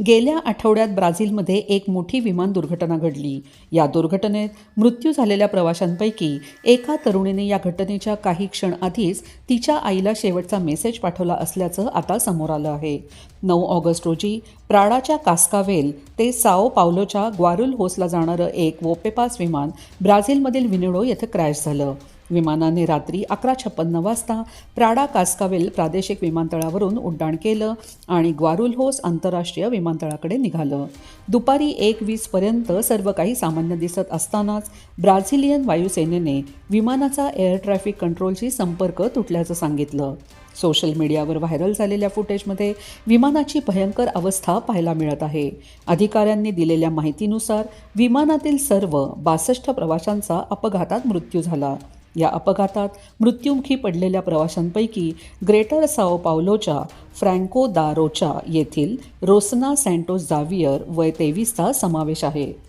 गेल्या आठवड्यात ब्राझीलमध्ये एक मोठी विमान दुर्घटना घडली. या दुर्घटनेत मृत्यू झालेल्या प्रवाशांपैकी एका तरुणीने या घटनेच्या काही क्षण आधीच तिच्या आईला शेवटचा मेसेज पाठवला असल्याचं आता समोर आलं आहे. नऊ ऑगस्ट रोजी प्राडाच्या कास्कावेल ते साओ पावलोच्या ग्वारुल होसला जाणारं एक वोपेपास विमान ब्राझीलमधील विनिडो येथे क्रॅश झालं. विमानाने रात्री अकरा छप्पन्न वाजता प्राडा कास्कावेल प्रादेशिक विमानतळावरून उड्डाण केलं आणि ग्वारुलहोस आंतरराष्ट्रीय विमानतळाकडे निघालं. दुपारी एक वीसपर्यंत सर्व काही सामान्य दिसत असतानाच ब्राझिलियन वायुसेनेने विमानाचा एअर ट्रॅफिक कंट्रोलशी संपर्क तुटल्याचं सांगितलं. सोशल मीडियावर व्हायरल झालेल्या फुटेजमध्ये विमानाची भयंकर अवस्था पाहायला मिळत आहे. अधिकाऱ्यांनी दिलेल्या माहितीनुसार विमानातील सर्व बासष्ट प्रवाशांचा अपघातात मृत्यू झाला. या अपघातात मृत्युमुखी पडलेल्या प्रवाशांपैकी ग्रेटर साओ पावलोच्या फ्रँको दारोचा येथील रोसना सँटोस जावियर वय तेवीसचा समावेश आहे.